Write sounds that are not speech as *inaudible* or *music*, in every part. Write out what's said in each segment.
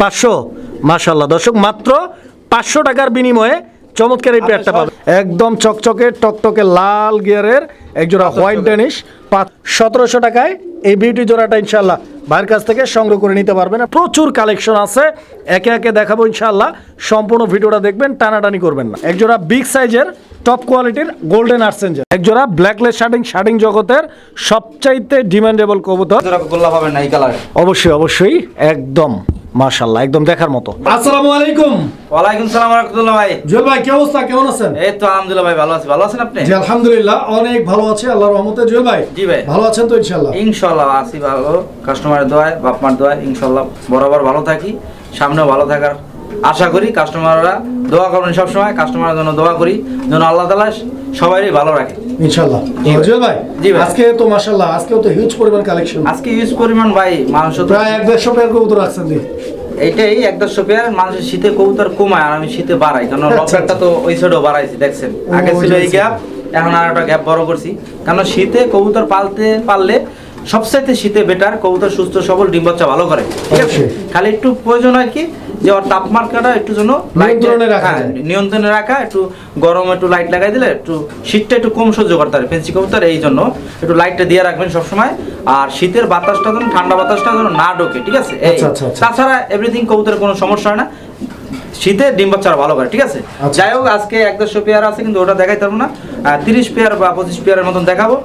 পাঁচশো মাশাল্লাহ দর্শক মাত্র পাঁচশো টাকার বিনিময়ে চমৎকার এই পেয়ারটা পাবে একদম চকচকে টকটকে লাল গিয়ারের একজোড়া হোয়াইট পাঁচ সতেরোশো টাকায় এই বিউটি জোড়াটা ইনশাল্লাহ ভাইয়ের কাছ থেকে সংগ্রহ করে নিতে পারবেন। প্রচুর কালেকশন আছে। একে একে দেখাবো ইনশাল্লাহ সম্পূর্ণ ভিডিওটা দেখবেন টানাটানি করবেন না। একজোড়া বিগ সাইজের টপ কোয়ালিটির গোল্ডেন আর্সেঞ্জার একজোড়া ব্ল্যাকলেস শার্টিং শার্টিং জগতের সবচাইতে ডিমান্ডেবল কবুতর। জোড়া গোল্লা পাবেন না এই কালারে অবশ্যই অবশ্যই একদম। মাশাল্লাহ একদম দেখার মতো। আসসালামু আলাইকুম। ওয়ালাইকুম সালাম রাহমাতুল্লাহ ভাই। জুয়েল ভাই কি অবস্থা? কেমন আছেন? এই তো আলহামদুলিল্লাহ ভাই ভালো আছি। ভালো আছেন আপনি? জি আলহামদুলিল্লাহ অনেক ভালো আছে আল্লাহর রহমতে। জুয়েল ভাই জি ভাই। ভালো আছেন তো ইনশাআল্লাহ? ইনশাআল্লাহ আছি ভালো। কাস্টমারের দোয়ায় বাপ মার দোয়ায় ইনশাল্লাহ বরাবর ভালো থাকি সামনেও ভালো থাকার আশা করি কাস্টমাররা দোয়া করবেন সবসময় কাস্টমারের জন্য দোয়া করি যেন আল্লাহ তালা সবারই ভালো রাখে। ইনশাআল্লাহ। ভাই। জুয়েল ভাই জি ভাই। আজকে তো মাশাআল্লাহ আজকেও তো হিউজ পরিমাণ কালেকশন আজকে ইউজ পরিমাণ ভাই তো প্রায় এক দেড়শো পেয়ার কবুতর রাখছেন জি এইটাই এক দেড়শো পেয়ার মানুষের শীতে কবুতর কমায় আর আমি শীতে বাড়াই কারণ আচ্ছা, লকডাউনটা তো ওই সাইডেও বাড়াইছি দেখছেন। আগে ছিল এই গ্যাপ এখন আর একটা গ্যাপ বড় করছি। কারণ শীতে কবুতর পালতে পারলে সবচাইতে শীতে বেটার কবুতর সুস্থ সবল ডিম বাচ্চা ভালো করে ঠিক আছে? খালি একটু প্রয়োজন হয় কি যে ওর তাপমাত্রাটা একটু জন্য নিয়ন্ত্রণে রাখা হ্যাঁ, নিয়ন্ত্রণে রাখা একটু গরম একটু লাইট লাগাই দিলে একটু শীতটা একটু কম সহ্য করতে পারে। ফেন্সি কবুতর এই জন্য একটু লাইটটা দিয়ে রাখবেন সবসময়। আর শীতের বাতাসটা যেন ঠান্ডা বাতাসটা যেন না ঢোকে ঠিক আছে? আচ্ছা, আচ্ছা, আচ্ছা। তাছাড়া এভরিথিং কবুতরের কোনো সমস্যা হয় না। শীতে ডিম বাচ্চারা ভালো করে ঠিক আছে। যাই হোক আজকে এক দেড়শো পেয়ার আছে কিন্তু ওটা দেখাইতে পারব না। তিরিশ পেয়ার বা পঁচিশ পেয়ারের মতন দেখাবো।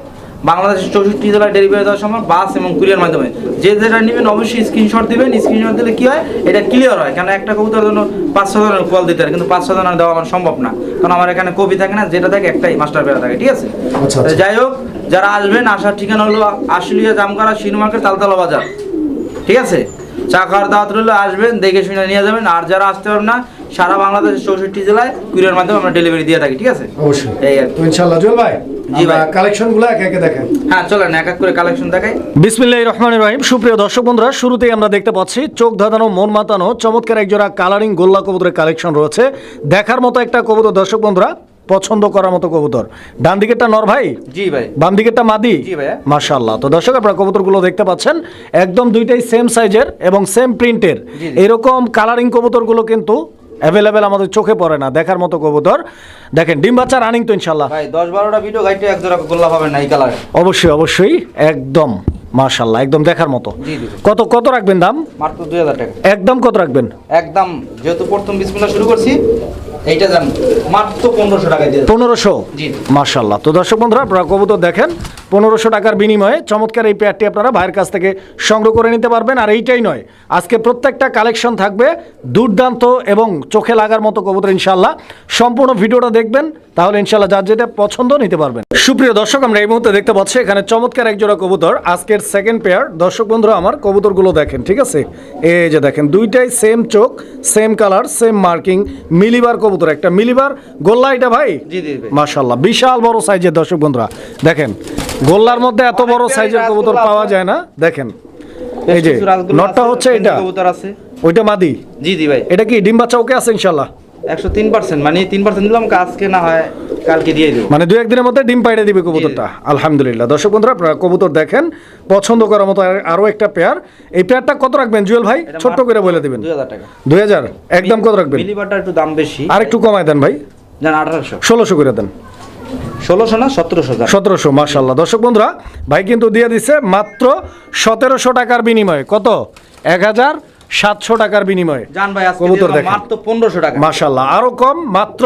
বাংলাদেশের চৌষট্টি জেলায় ডেলিভারি দেওয়ার সময় বাস এবং কুরিয়ার মাধ্যমে। যে যেটা নেবেন অবশ্যই স্ক্রিনশট দিবেন। স্ক্রিনশট দিলে কি হয়? এটা ক্লিয়ার হয়। কারণ একটা কবুতরের জন্য পাঁচ ছ ধরনের কল দিতে হয় কিন্তু পাঁচ ছ ধরনের দেওয়া আমার সম্ভব না। কারণ আমার এখানে কবি থাকে না যেটা থাকে একটাই মাস্টার পেয়ার থাকে ঠিক আছে? আচ্ছা, আচ্ছা। যাই হোক যারা আসবেন আসার ঠিকানা হলো আশুলিয়া জামগাড়া শিনু মার্কেট তালতলা বাজার ঠিক আছে? চা খাওয়ার দাওয়াত রইলে আসবেন দেখে শুনে নিয়ে যাবেন। আর যারা আসতে পারবেন না সারা বাংলাদেশের চৌষট্টি জেলায় কুরিয়ার মাধ্যমে আমরা ডেলিভারি দিয়ে থাকি ঠিক আছে? অবশ্যই। এই আর ইনশাআল্লাহ জুয়েল ভাই জি ভাই। কালেকশনগুলো একে একে দেখেন। হ্যাঁ চলেন এক এক করে কালেকশন দেখাই। বিসমিল্লাহ রহমান রহিম। সুপ্রিয় দর্শক বন্ধুরা শুরুতেই আমরা দেখতে পাচ্ছি চোখ ধাঁধানো মন মাতানো চমৎকার একজোড়া কালারিং গোল্লা কবুতরের কালেকশন রয়েছে। দেখার মতো একটা কবুতর দর্শক বন্ধুরা পছন্দ করার মতো কবুতর। ডান দিকেরটা নর ভাই? জি ভাই। বাম দিকেরটা মাদি? জি ভাইয়া। মাশাআল্লাহ। তো দর্শক আপনারা কবুতরগুলো দেখতে পাচ্ছেন একদম দুইটাই সেম সাইজের এবং সেম প্রিন্টের। এরকম কালারিং কবুতরগুলো কিন্তু অ্যাভেলেবেল আমাদের চোখে পড়ে না দেখার মতো কবুতর। দেখেন ডিম বাচ্চা রানিং তো ইনশাল্লাহ ভাই দশ বারোটা ভিডিও গাইতে এক জোড়া গোল্লা পাবেন না এই কালারে অবশ্যই অবশ্যই একদম মাশাল্লাহ একদম দেখার মতো। কত কত রাখবেন দাম? মাত্র দুই হাজার টাকা। একদম কত রাখবেন? একদম যেহেতু প্রথম বিসমিল্লা শুরু করছি এইটা যান মাত্র পনেরোশো টাকা দিয়ে পনেরোশো? জি। মাশাল্লাহ তো দর্শক বন্ধুরা আপনারা কবুতর দেখেন পনেরোশো টাকার বিনিময়ে চমৎকার এই পেয়ারটি আপনারা ভাইয়ের কাছ থেকে সংগ্রহ করে নিতে পারবেন। আর এইটাই নয় আজকে প্রত্যেকটা কালেকশন থাকবে দুর্দান্ত এবং চোখে লাগার মতো কবুতর ইনশাল্লাহ সম্পূর্ণ ভিডিওটা দেখবেন তাহলে ইনশাল্লাহ যার যেটা পছন্দ নিতে পারবেন। সুপ্রিয় দর্শক আমরা এই মুহূর্তে দেখতে পাচ্ছি এখানে চমৎকার এক জোড়া কবুতর আজকের সেকেন্ড পেয়ার দর্শক বন্ধুরা আমার কবুতরগুলো দেখেন ঠিক আছে? এই যে দেখেন দুইটাই সেম চোখ সেম কালার সেম মার্কিং মিলিবার কবুতর। একটা মিলিবার গোল্লা এটা ভাই? মাশাল্লাহ বিশাল বড় সাইজের দর্শক বন্ধুরা। দেখেন গোল্লার মধ্যে এত বড় সাইজের কবুতর পাওয়া যায় না। দেখেন এই যে নটটা হচ্ছে এটা। কবুতর আছে। ওইটা মাদি? জি জি ভাই। এটা কি ডিম্বা বাচ্চা ওকে আছে ইনশাল্লাহ একশো তিন পার্সেন্ট মানে তিন পার্সেন্ট দিলাম আজকে না হয় কালকে দিয়ে দেবো। মানে দু একদিনের মধ্যে ডিম পাইড়ে দিবে কবুতরটা। আলহামদুলিল্লাহ। দর্শক বন্ধুরা আপনারা কবুতর দেখেন পছন্দ করার মতো আর- একটা পেয়ার। এই পেয়ারটা কত রাখবেন জুয়েল ভাই? ছোট্ট করে বলে দিবেন। দুই হাজার টাকা। দুই হাজার? একদম কত রাখবেন? মিলিবারটা একটু দাম বেশি। আর একটু কমায় দেন ভাই। জান আঠারোশো। ষোলোশো করে দেন। ষোলোশো না সতেরোশো সতেরোশো মার্শাল্লাহ দর্শক বন্ধুরা ভাই কিন্তু দিয়ে দিচ্ছে মাত্র সতেরোশো টাকার বিনিময়ে। কত? এক হাজার সাতশো টাকার বিনিময়ে। জান ভাই আজকে কবুতর দেখেন। মাত্র পনেরোশো টাকা। মাশাল্লাহ আরও কম মাত্র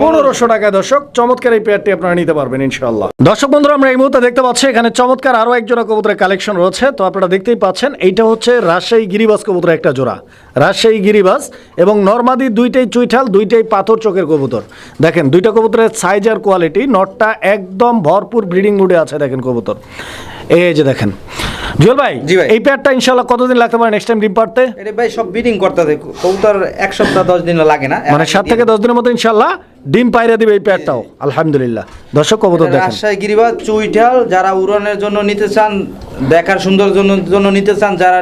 পনেরোশো টাকা দর্শক চমৎকার এই পেয়ারটি আপনারা নিতে পারবেন ইনশাল্লাহ দর্শক বন্ধুরা আমরা এই মুহূর্তে দেখতে পাচ্ছি এখানে চমৎকার আরও এক জোড়া কবুতরের কালেকশন রয়েছে। তো আপনারা দেখতেই পাচ্ছেন এইটা হচ্ছে রাজশাহী গিরিবাস কবুতরের একটা জোড়া। রাজশাহী গিরিবাস এবং নর্মাদি দুইটাই চুইঠাল দুইটাই পাথর চোখের কবুতর। দেখেন দুইটা কবুতরের সাইজ আর কোয়ালিটি নটটা একদম ভরপুর ব্রিডিং মুডে আছে দেখেন কবুতর। এই যে দেখেন। জুয়েল ভাই জি ভাই। এই পেয়ারটা ইনশাল্লাহ কতদিন লাগতে পারে নেক্সট টাইম ডিম পারতে এটা ভাই সব ব্রিডিং করতে কবুতর এক সপ্তাহ দশ দিন লাগে না। মানে সাত থেকে দশ দিনের মতো ইনশাল্লাহ ডিম পায়রা দিবে এই পেটটাও। আলহামদুলিল্লাহ। দর্শক কবুতর দেখেন। রাজশাহী গিরিবাজ চুইঠাল যারা উড়ানের জন্য নিতে চান দেখার সুন্দর জন্য জন্য নিতে চান যারা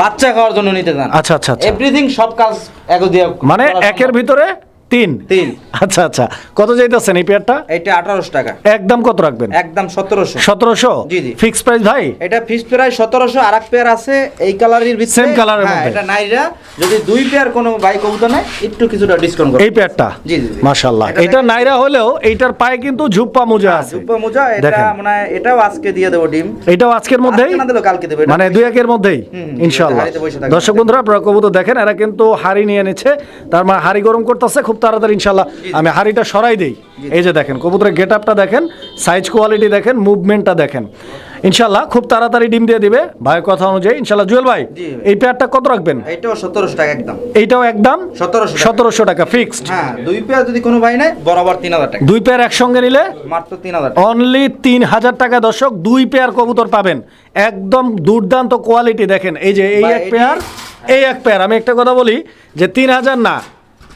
বাচ্চা খাওয়ার জন্য নিতে চান। আচ্ছা, আচ্ছা, আচ্ছা। এভরিথিং সব কাজ এক দিয়ে মানে একের ভিতরে তিন? তিন। আচ্ছা আচ্ছা। কত যাইতেছেন এই পেয়ারটা এটা আঠারোশো টাকা। একদম কত রাখবেন? একদম সতেরোশো। সতেরোশো? জি, জি। ফিক্স প্রাইস ভাই? এটা ফিক্স প্রাইস সতেরোশো আর এক পেয়ার আছে এই কালারের ভিতরে। Colour এর হ্যাঁ। এটা নাইরা যদি দুই পেয়ার কোনো বাইক কবুতর একটু কিছুটা ডিসকাউন্ট করবে। এই পেয়ারটা জি, জি, এটা নাইরা হলেও এইটার পায়ে কিন্তু ঝুপ্পা মোজা আছে। সুপার মোজা এটা মানে এটাও আজকে দিয়ে দেবো ডিম। এটাও আজকের মধ্যেই? না দিলেও কালকে দেবো মানে দুই একের মধ্যেই? থাকবে। দর্শক বন্ধুরা আপনারা কবুতর দেখেন এরা কিন্তু হাড়ি নিয়ে নিচ্ছে। তার মানে হাড়ি গরম করতেছে খুব তাড়াতাড়ি ইনশাল্লাহ আমি হাড়িটা সরাই দেই। এই যে দেখেন কবুতরের গেট আপটা দেখেন সাইজ কোয়ালিটি দেখেন মুভমেন্টটা দেখেন। ইনশাল্লাহ খুব তাড়াতাড়ি ডিম দিয়ে দিবে। ভাইয়ের কথা অনুযায়ী ইনশাল্লাহ জুয়েল ভাই এই পেয়ারটা কত রাখবেন? এইটাও সতেরোশো টাকা একদম। এইটাও একদম 1700 টাকা। সতেরোশো টাকা ফিক্সড হ্যাঁ দুই পেয়ার যদি কোনো ভাই নেয় বরাবর তিন হাজার টাকা। দুই পেয়ার একসঙ্গে নিলে মাত্র তিন হাজার টাকা। অনলি তিন হাজার টাকা দর্শক দুই পেয়ার কবুতর পাবেন। একদম দুর্দান্ত কোয়ালিটি দেখেন। এই যে এই এক পেয়ার এই এক পেয়ার। আমি একটা কথা বলি যে তিন হাজার না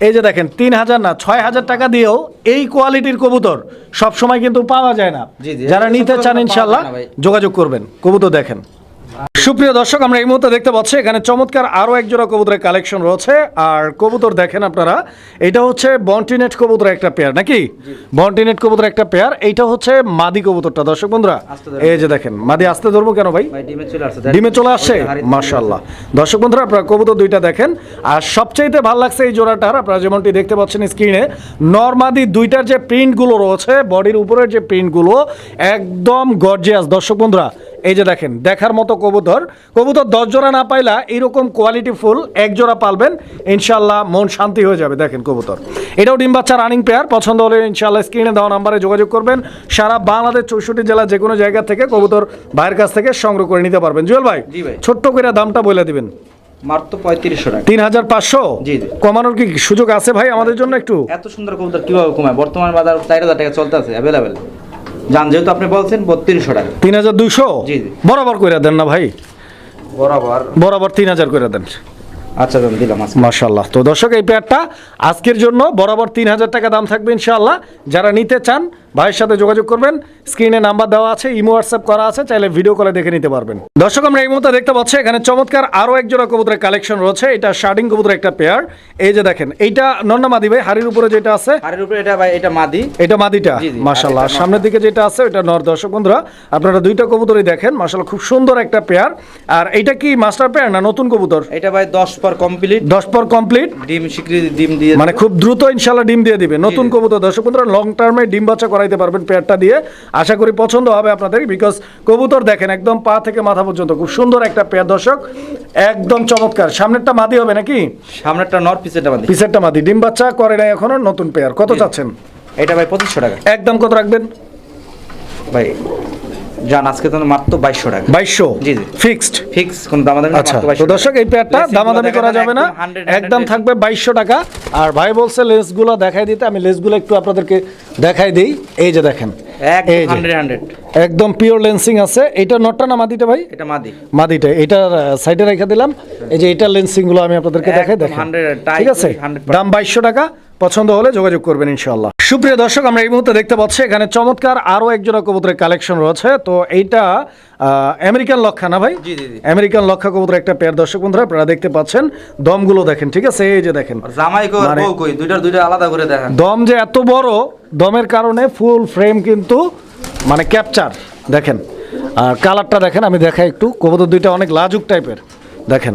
এই যে দেখেন তিন হাজার না ছয় হাজার টাকা দিয়েও এই কোয়ালিটির কবুতর সব সময় কিন্তু পাওয়া যায় না। যারা নিতে চান ইনশাল্লাহ। যোগাযোগ করবেন। কবুতর দেখেন। সুপ্রিয় দর্শক আমরা এই মুহূর্তে দেখতে পাচ্ছি এখানে চমৎকার আরও একজোড়া কবুতরের কালেকশন রয়েছে। আর কবুতর দেখেন আপনারা এটা হচ্ছে বন্টিনেট কবুতরের একটা পেয়ার নাকি? বন্টিনেট কবুতরের একটা পেয়ার এইটা হচ্ছে মাদি কবুতরটা। দর্শক বন্ধুরা এই যে দেখেন মাদি আসতে ধরবো কেন ভাই? ডিমে চলে আসছে। মাশাল্লাহ দর্শক বন্ধুরা আপনারা কবুতর দুইটা দেখেন। আর সবচাইতে ভালো লাগছে এই জোড়াটার আপনারা যেমনটি দেখতে পাচ্ছেন স্ক্রিনে নর্মাদি দুইটার যে প্রিন্টগুলো রয়েছে বডির উপরের যে প্রিন্টগুলো একদম গর্জিয়াস দর্শক বন্ধুরা এই যে দেখেন দেখার মতো কবুতর। কবুতর দশ জোড়া না পাইলা এরকম কোয়ালিটি ফুল এক জোড়া পালবেন ইনশাল্লাহ মন শান্তি হয়ে যাবে দেখেন কবুতর। এটাও ডিম বাচ্চা রানিং পেয়ার পছন্দ হলে ইনশাল্লাহ স্ক্রিনে দেওয়া নাম্বারে যোগাযোগ করবেন। সারা বাংলাদেশ চৌষট্টি জেলা যে কোনো জায়গা থেকে কবুতর ভাইয়ের কাছ থেকে সংগ্রহ করে নিতে পারবেন। জুয়েল ভাই ছোট্ট করে দামটা বলে দিবেন। মাত্র পঁয়ত্রিশশো টাকা। তিন হাজার পাঁচশো? জি। কমানোর কি সুযোগ আছে ভাই আমাদের জন্য একটু? এত সুন্দর কবুতর কীভাবে কমায়? বর্তমান বাজার চার হাজার টাকা চলতে আছে অ্যাভেলেবেল জান যেহেতু আপনি বলছেন বত্রিশশো টাকা। তিন হাজার দুইশো? জি, জি। বরাবর করে দেন না ভাই। বরাবর। বরাবর তিন হাজার করে দেন। আচ্ছা দাম দিলাম মাশাল্লাহ তো দর্শক এই পেয়ারটা আজকের জন্য বরাবর তিন হাজার টাকা দাম থাকবে ইনশাআল্লাহ। যারা নিতে চান ভাইয়ের সাথে যোগাযোগ করবেন। স্ক্রিনে নাম্বার দেওয়া আছে ইমো হোয়াটসঅ্যাপ করা আছে চাইলে ভিডিও কলে দেখে নিতে পারবেন। দর্শক আমরা এই মুহূর্তে দেখতে পাচ্ছি এখানে চমৎকার আরও এক জোড়া কবুতরের কালেকশন রয়েছে। এটা শার্ডিং কবুতরের একটা পেয়ার এই যে দেখেন এইটা নন্না মাদি ভাই হাড়ির উপরে যেটা আছে? হাড়ের উপরে এটা ভাই এটা মাদি। এটা মাদিটা? মাশাল্লাহ সামনের দিকে যেটা আছে ওটা নর। দর্শক বন্ধুরা আপনারা দুইটা কবুতরই দেখেন। মাশাল্লাহ খুব সুন্দর একটা পেয়ার আর এইটা কি মাস্টার পেয়ার না নতুন কবুতর? এটা ভাই দশ পর কমপ্লিট দশ পর কমপ্লিট ডিম স্বীকৃতি ডিম দিয়ে মানে খুব দ্রুত ইনশাল্লাহ ডিম দিয়ে দিবে। নতুন কবুতর। দর্শক বন্ধুরা লং টার্মে ডিম বাচ্চা করাইতে পারবেন পেয়ারটা দিয়ে। আশা করি পছন্দ হবে আপনাদের বিকজ কবুতর দেখেন একদম পা থেকে মাথা পর্যন্ত খুব সুন্দর একটা পেয়ার দর্শক একদম চমৎকার। সামনেরটা মাদি হবে নাকি? সামনেরটা নর পিসেরটা মাদি। পিসেরটা মাদি। ডিম বাচ্চা করে নাই এখনও নতুন পেয়ার। কত চাচ্ছেন? এটা ভাই পঁচিশশো টাকা। একদম কত রাখবেন? ভাই জান আজকে তো মাত্র বাইশশো টাকা। বাইশশো? জি, জি। ফিক্সড? ফিক্স কোন দামাদামি আচ্ছা তো দর্শক এই পেয়ারটা দামাদামি করা যাবে না। একদম থাকবে বাইশশো টাকা। আর ভাই বলছে লেসগুলো দেখাই দিতে আমি লেসগুলো একটু আপনাদেরকে দেখাই দিই। এই যে দেখেন একদম পিওর লেন্সিং আছে। এটা নটটা না মাদিটা ভাই? এটা মাদি। মাদিটা এটার সাইডে রেখে দিলাম। এই যে এটা লেন্সিংগুলো আমি আপনাদেরকে দেখাই দেখেন। 100 ঠিক আছে? দাম বাইশশো টাকা। পছন্দ হলে যোগাযোগ করবেন ইনশাল্লাহ সুপ্রিয় দর্শক আমরা এই মুহূর্তে দেখতে পাচ্ছি এখানে চমৎকার আরও এক জোড়া কবুতরের কালেকশন রয়েছে। তো এইটা আমেরিকান লক্ষা না ভাই। আমেরিকান লক্ষা কবুতর একটা পেয়ার। দর্শক বন্ধুরা আপনারা দেখতে পাচ্ছেন দমগুলো দেখেন ঠিক আছে? এই যে দেখেন। মানে- বউ দুইটার দুইটা আলাদা করে দেখেন। দম যে এত বড় দমের কারণে ফুল ফ্রেম কিন্তু মানে ক্যাপচার। দেখেন আর কালারটা দেখেন আমি দেখাই একটু। কবুতর দুইটা অনেক লাজুক টাইপের দেখেন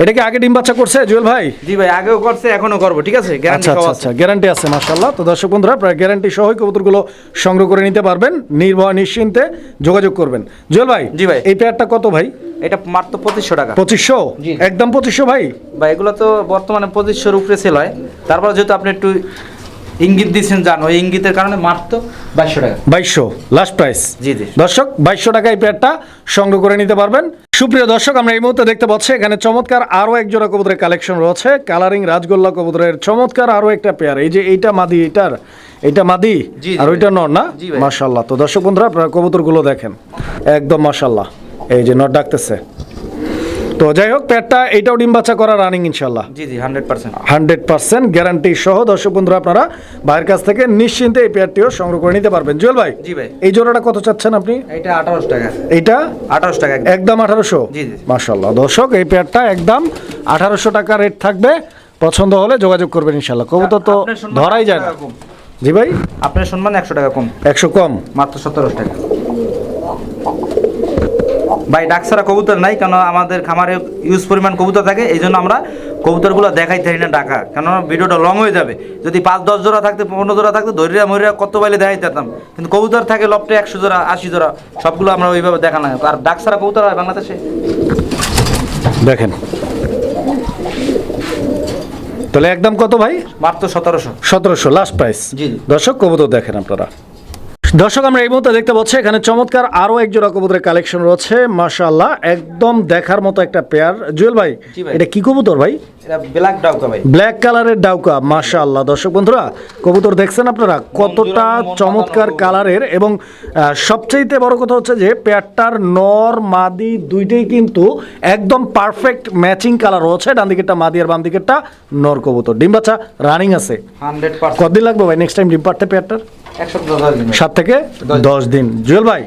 এটা কি আগে ডিম বাচ্চা করছে জুয়েল ভাই? জি ভাই আগেও করছে এখনও করব ঠিক আছে? গ্যারান্টি আচ্ছা আচ্ছা আচ্ছা গ্যারান্টি আছে মাশাল্লাহ তো দর্শক বন্ধুরা প্রায় গ্যারান্টি সহই কবুতরগুলো সংগ্রহ করে নিতে পারবেন। নির্ভয় নিশ্চিন্তে যোগাযোগ করবেন। জুয়েল ভাই জি ভাই। এই পেয়ারটা কত ভাই? এটা মাত্র পঁচিশশো টাকা। পঁচিশশো। একদম পঁচিশশো ভাই? ভাই এগুলো তো বর্তমানে পঁচিশশোর উপরে সেল হয়। তারপর যেহেতু আপনি একটু ইঙ্গিত দিচ্ছেন জানো ওই ইঙ্গিতের কারণে মাত্র বাইশশো টাকা। বাইশশো লাস্ট প্রাইস জি, জি। দর্শক বাইশশো টাকা এই পেয়ারটা সংগ্রহ করে নিতে পারবেন। সুপ্রিয় দর্শক আমরা এই মুহূর্তে দেখতে পাচ্ছি এখানে চমৎকার আরও এক জোড়া কবুতরের কালেকশন রয়েছে। কালারিং রাজগোল্লা কবুতরের চমৎকার আরও একটা পেয়ার এই যে এইটা মাদি এটার? এটা মাদি? আর। ওইটা নর না? মাসাল্লাহ। তো দর্শক বন্ধুরা আপনারা কবুতরগুলো দেখেন। একদম মাসাল্লাহ এই যে নর ডাকতেছে। তো যাই হোক পেয়ারটা এইটাও ডিম বাচ্চা করা রানিং ইনশাল্লাহ জি জি hundred percent hundred percent guarantee সহ দর্শক বন্ধুরা আপনারা ভাইয়ের কাছ থেকে নিশ্চিন্তে এই পেয়ারটিও সংগ্রহ করে নিতে পারবেন। জুয়েল ভাই জি ভাই। এই জোড়াটা কত চাচ্ছেন আপনি? এটা আঠারোশো টাকা। এইটা? আঠারোশো টাকা। একদম। আঠারোশো? জি, জি। মাশাল্লাহ দর্শক এই পেয়ারটা একদম আঠারোশো টাকা রেট থাকবে। পছন্দ হলে যোগাযোগ করবেন ইনশাল্লাহ কবুতর তো ধরাই যায় না। জি ভাই? আপনার সম্মান একশো টাকা কম। একশো কম। মাত্র সতেরো টাকা। ভাই ডাকসারা কবুতর নাই কেন আমাদের খামারে ইউজ পরিমাণ কবুতর থাকে এই জন্য আমরা কবুতরগুলো দেখাই থাকি না ডাকা। কেন ভিডিওটা লং হয়ে যাবে। যদি পাঁচ দশ জোড়া থাকতে পনেরো জোড়া থাকতে ধরিয়া মরিয়া কত বাইলে দেখাই দিতাম কিন্তু কবুতর থাকে লপটে একশো জোড়া আশি জোড়া সবগুলো আমরা ওইভাবে দেখা না। আর ডাকসারা কবুতর হয় বাংলাদেশে? দেখেন। তাহলে একদম কত ভাই? মাত্র সতেরোশো। সতেরোশো লাস্ট প্রাইস জি। দর্শক কবুতর দেখেন আপনারা। দর্শক আমরা এই মুহূর্তে দেখতে পাচ্ছি এখানে চমৎকার আরও এক জোড়া কবুতরের কালেকশন রয়েছে মাশাআল্লাহ একদম দেখার মতো একটা পেয়ার জুয়েল ভাই এটা কি কবুতর ভাই? এটা ব্ল্যাক ডাউকা ভাই। ব্ল্যাক কালারের ডাউকা মাশাআল্লাহ। দর্শক বন্ধুরা কবুতর দেখছেন আপনারা? কতটা চমৎকার। কালারের এবং আহ, সবচাইতে বড় কথা হচ্ছে যে পেয়ারটার নর মাদি দুইটাই কিন্তু একদম পারফেক্ট ম্যাচিং কালার রয়েছে। ডান দিকেরটা মাদি আর বাম দিকেরটা নর কবুতর। ডিম বাচ্চা রানিং আছে। কতদিন লাগবে ভাই? নেক্সট টাইম ডিম পারতে পেয়ারটার সাত থেকে দশ দিন। জুয়েল ভাই।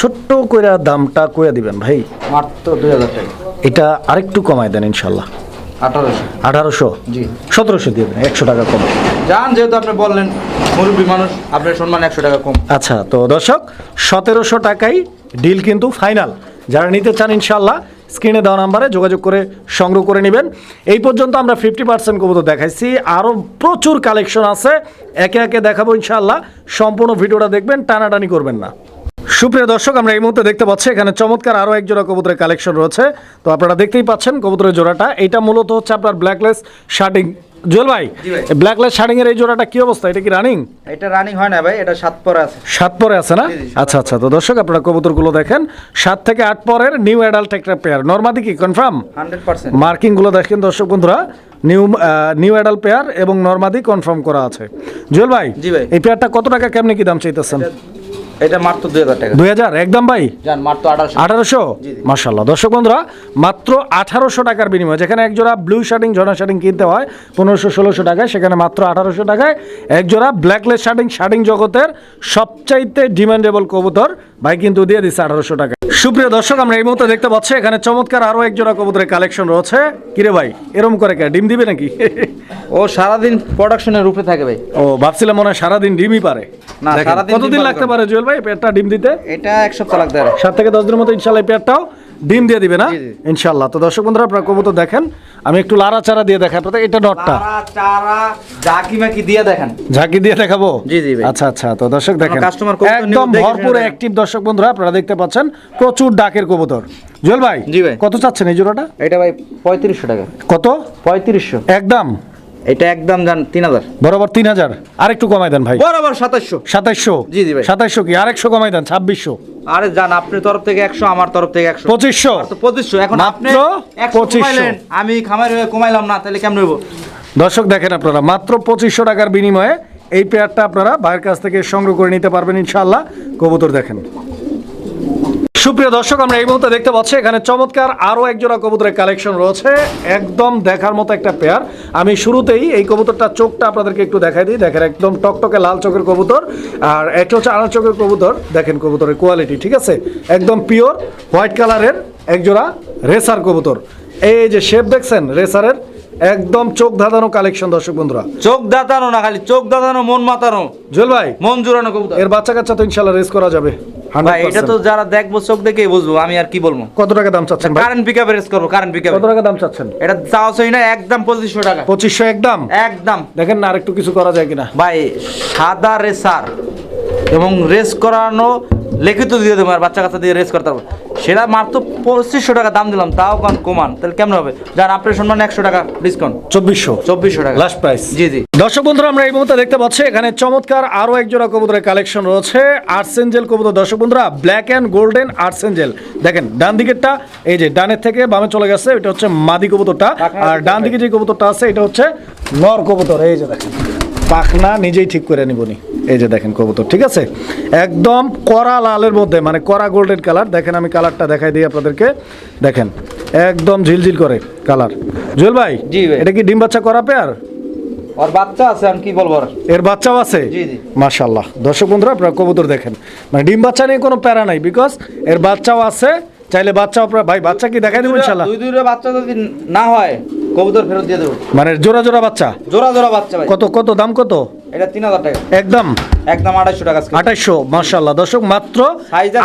ছোট্ট করে দামটা কইরা দিবেন ভাই। মাত্র দুই হাজার টাকা। এটা আরেকটু কমায় দেন ইনশাল্লাহ। আঠারোশো। জি। সতেরোশো দিয়ে দেন একশো টাকা কম। যান যেহেতু আপনি বললেন মুরব্বী মানুষ আপনার সম্মান একশো টাকা কম। আচ্ছা তো দর্শক সতেরোশো টাকাই ডিল কিন্তু ফাইনাল যারা নিতে চান ইনশাল্লাহ স্ক্রিনে দেওয়া নাম্বারে যোগাযোগ করে সংগ্রহ করে নেবেন। এই পর্যন্ত আমরা ফিফটি পার্সেন্ট কবুতর দেখাইছি। আরও প্রচুর কালেকশন আছে। একে একে দেখাবো ইনশাআল্লাহ। সম্পূর্ণ ভিডিওটা দেখবেন, টানাটানি করবেন না। সুপ্রিয় দর্শক, আমরা এই মুহূর্তে দেখতে পাচ্ছি, এখানে চমৎকার আরও এক জোড়া কবুতরের কালেকশন রয়েছে। তো আপনারা দেখতেই পাচ্ছেন কবুতরের জোড়াটা। এটা মূলত হচ্ছে আপনার ব্ল্যাকলেস শার্টিং জুয়েল ভাই ভাই। ব্ল্যাকলেস শার্টিং এর এই জোড়াটা কি অবস্থা? এটা কি রানিং এটা রানিং হয় না ভাই এটা সাত পরে আছে। সাত পরে আছে না? আচ্ছা আচ্ছা তো দর্শক আপনারা কবুতরগুলো দেখেন। সাত থেকে আট পরের নিউ অ্যাডাল্ট একটা পেয়ার নর্মাদি কি? Confirm hundred percent. মার্কিংগুলো দেখেন দর্শক বন্ধুরা। নিউ নিউ অ্যাডাল্ট পেয়ার এবং নর্মাদি কনফার্ম করা আছে। জুয়েল ভাই জি ভাই। এই পেয়ারটা কত টাকা কেমনে কি দাম চাইতেছেন? এটা মাত্র দুই হাজার টাকা। দুই হাজার? একদম ভাই? মাত্র আঠারোশো। আঠারোশো? জি, জি। দর্শক বন্ধুরা মাত্র আঠারোশো টাকার বিনিময় যেখানে এক জোড়া ব্লু শার্টিং ঝর্ণা শার্টিং কিনতে হয় টাকায় সেখানে মাত্র আঠারোশো টাকায় এক জোড়া ব্ল্যাকলেস শার্টিং শার্টিং জগতের সবচাইতে ডিমান্ডেবল কবুতর। ভাই কিন্তু দিয়ে দিচ্ছে আঠারোশো টাকা। সুপ্রিয় দর্শক আমরা এই মুহূর্তে দেখতে পাচ্ছি এখানে চমৎকার আরও এক জোড়া কবুতরের কালেকশন রয়েছে। কিরে ভাই এরম করে কে? ডিম দিবে নাকি? ও সারাদিন প্রোডাকশনের রূপে থাকে ভাই। ও ভাবছিলাম মনে হয় সারাদিন ডিমই পারে। না, কতদিন লাগতে পারে জুয়েল ভাই ডিম দিতে? এটা এক সপ্তাহ লাগতে পারে। সাত থেকে দশ দিনের মতো ইনশাল্লাহ পেয়ারটাও ডিম দিয়ে দিবে না। ইনশাল্লাহ তো দর্শক বন্ধুরা আপনারা কবুতর দেখেন। আমি একটু লাড়া চারা দিয়ে দেখাই। আপনাদের এটা নটটা চারা চারা মাকি দিয়ে দেখেন। ঝাঁকি দিয়ে দেখাবো? জি, জি আচ্ছা আচ্ছা। তো দর্শক দেখেন একদম ভরপুর অ্যাক্টিভ দর্শক বন্ধুরা আপনারা দেখতে পাচ্ছেন প্রচুর ডাকের কবুতর। জুয়েল ভাই জি ভাই। কত চাচ্ছেন এই জোড়াটা? এটা ভাই পঁয়ত্রিশশো টাকা। কত? পঁয়ত্রিশশো। একদম। এটা একদম তিন হাজার। বরাবর তিন হাজার। আরেকটু কমাই দেন ভাই। বরাবর সাতাশশো। সাতাইশশো জি, জি ভাই। সাতাইশশো কি? আরেকশো কমাই দেন ছাব্বিশশো। আরে আপনার তরফ থেকে একশো আমার তরফ থেকে একশো। পঁচিশশো? তো পঁচিশশো। এখন আপনি মাত্র একশো 2500 কমাইলেন, আমি খামার হয়ে কমাইলাম না তাহলে কেমন হইব? দর্শক দেখেন আপনারা মাত্র পঁচিশশো টাকার বিনিময়ে এই পেয়ারটা আপনারা ভাইয়ের কাছ থেকে সংগ্রহ করে নিতে পারবেন ইনশাল্লাহ কবুতর দেখেন। সুপ্রিয় দর্শক আমরা এই মুহূর্তে দেখতে পাচ্ছি এখানে চমৎকার আরও একজোড়া কবুতরের কালেকশন রয়েছে। একদম দেখার মতো একটা পেয়ার আমি শুরুতেই এই কবুতরটা চোখটা আপনাদেরকে একটু দেখাই দিই। দেখেন একদম টকটকে লাল চোখের কবুতর আর এটা হচ্ছে আড়া চোখের কবুতর। দেখেন কবুতরের কোয়ালিটি ঠিক আছে? একদম পিওর হোয়াইট কালারের এক জোড়া রেসার কবুতর। এই যে শেপ দেখছেন রেসারের একদম চোখ ধাঁধানো কালেকশন দর্শক বন্ধুরা। চোখ দাঁতানো না খালি চোখ দাঁতানো মন মাতানো। জুয়েল ভাই মন জোরানো কবুতর। এর বাচ্চা কাচ্চা তো ইনশাল্লাহ রেস করা যাবে। ভাই এটা তো যারা দেখব চোখ দেখেই বুঝব আমি আর কি বলব? কত টাকা দাম চাচ্ছেন কারেন্ট পিকআপে রেস করব কারেন্ট পিকআপে কত টাকা দাম চাচ্ছেন? এটা চাওয়া চাই না একদম পঁচিশশো টাকা। পঁচিশশো একদম? একদম। দেখেন না আরেকটু কিছু করা যায় কিনা। ভাই সাদা রেসার এবং রেস করানো লিখিত দিয়ে দেবো আর বাচ্চা কাচ্চা দিয়ে রেস করতে পারব সেটা মাত্র পঁচিশশো টাকা দাম দিলাম তাও কান কমান। তাহলে কেমন হবে? যার আপনার সম্মান একশো টাকা ডিসকাউন্ট চব্বিশশো। চব্বিশশো টাকা। লাস্ট প্রাইস জি জি। দর্শক বন্ধুরা আমরা এই মুহূর্তে দেখতে পাচ্ছি এখানে চমৎকার আরও এক জোড়া কবুতরের কালেকশন রয়েছে। আর্সেঞ্জেল কবুতর। দর্শক বন্ধুরা ব্ল্যাক অ্যান্ড গোল্ডেন আর্সেঞ্জেল দেখেন ডান দিকেরটা এই যে ডানের থেকে বামে চলে গেছে এটা হচ্ছে মাদি কবুতরটা। আর ডান দিকে যে কবুতরটা আছে এটা হচ্ছে নর কবুতর। এই যে দেখেন। পাখনা নিজেই ঠিক করে নিবনি এই যে দেখেন কবুতর ঠিক আছে? একদম কড়া লালের মধ্যে মানে কড়া গোল্ডেন কালার দেখেন আমি কালারটা দেখাই দিই আপনাদেরকে। দেখেন একদম ঝিলঝিল করে কালার জুয়েল ভাই জি। এটা কি ডিম বাচ্চা করা পেয়ার আর বাচ্চা আছে আমি কি বলব এর বাচ্চাও আছে? জি, জি। মাশাল্লাহ দর্শক বন্ধুরা আপনারা কবুতর দেখেন। মানে ডিম বাচ্চা নিয়ে কোনো প্যারা নাই বিকজ এর বাচ্চাও আছে। চাইলে বাচ্চাও আপনারা ভাই বাচ্চা কি দেখাই দেবো ইনশাল্লাহ দুই দুইটা বাচ্চা যদি না হয় কবুতর ফেরত দিয়ে দেবো। মানে জোড়া জোড়া বাচ্চা? জোড়া জোড়া বাচ্চা ভাই। কত কত দাম কত? এটা তিন হাজার টাকা। একদম? একদম আড়াইশো টাকা। আঠাইশশো মার্শাল্লাহ দর্শক মাত্র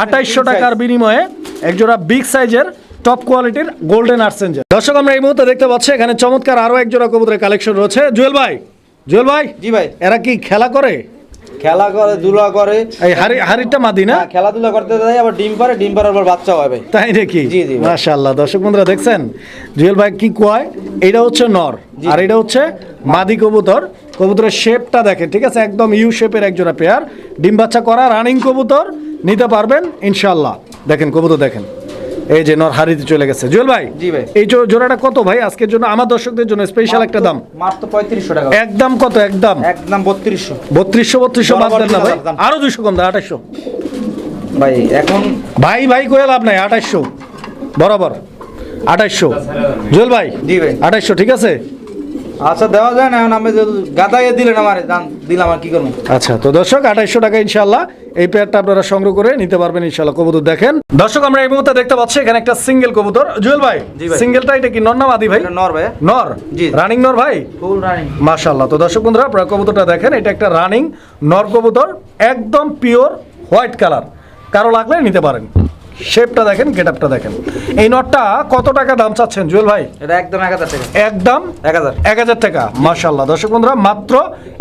আঠাইশশো টাকার বিনিময়ে একজোড়া বিগ সাইজের টপ কোয়ালিটির গোল্ডেন আর্সেঞ্জের দর্শক আমরা এই মুহূর্তে দেখতে পাচ্ছি এখানে চমৎকার আরও এক জোড়া কবুতরের কালেকশন রয়েছে। জুয়েল ভাই জুয়েল ভাই জি ভাই। এরা কি খেলা করে? খেলা করে দুলা করে। এই হাড়ি হাড়িটা মাদি না? হ্যাঁ, খেলাধুলা করতে দেয় আবার ডিম পারে ডিম পারার পর বাচ্চা হয় ভাই। তাই নাকি? জি, জি। মাশাআল্লাহ দর্শক বন্ধুরা দেখছেন? জুয়েল ভাই কি কয়? এটা হচ্ছে নর আর এটা হচ্ছে মাদি কবুতর। কবুতরের শেপটা দেখেন ঠিক আছে? একদম ইউ শেপের একজোড়া পেয়ার। ডিম বাচ্চা করা রানিং কবুতর নিতে পারবেন ইনশাআল্লাহ। দেখেন কবুতর দেখেন। এই যে নর হারিতে চলে গেছে। জুয়েল ভাই জি ভাই। এই জোড়াটা কত ভাই? আজকের জন্য আমার দর্শকদের জন্য স্পেশাল একটা দাম। মাত্র পঁয়ত্রিশশো টাকা একদম কত? একদম? একদম বত্রিশশো। বত্রিশশো বত্রিশশো বাদ দেন না ভাই। আরও দুইশো কম দাও আঠাশশো। ভাই এখন ভাই ভাই কয়ে লাভ নাই আঠাশশো। বরাবর। আঠাইশশো জুয়েল ভাই জি ভাই। আঠাইশশো ঠিক আছে? আচ্ছা দেওয়া যায় না এখন আমি গাদাইয়ে দিলেন আমার দাম দিলাম আর কি করব? আচ্ছা তো দর্শক আঠাইশশো টাকা ইনশাল্লাহ এই পেয়ারটা আপনারা সংগ্রহ করে নিতে পারবেন ইনশাল্লাহ কবুতর দেখেন। দর্শক আমরা এই মুহূর্তে দেখতে পাচ্ছি এখানে একটা সিঙ্গেল কবুতর। জুয়েল ভাই। সিঙ্গেলটা এটা কি নর না মাদি ভাই? নর ভাই। নর? জি। রানিং নর ভাই? ফুল রানিং মাশাল্লাহ তো দর্শক বন্ধুরা আপনারা কবুতরটা দেখেন এটা একটা রানিং নর কবুতর একদম পিওর হোয়াইট কালার কারও লাগলে নিতে পারেন। শেপটা দেখেন গেটআপটা দেখেন। এই নটটা কত টাকা দাম চাচ্ছেন জুয়েল ভাই? এটা একদম এক হাজার টাকা। একদম? এক হাজার। এক হাজার টাকা মাশাল্লাহ দর্শক বন্ধুরা মাত্র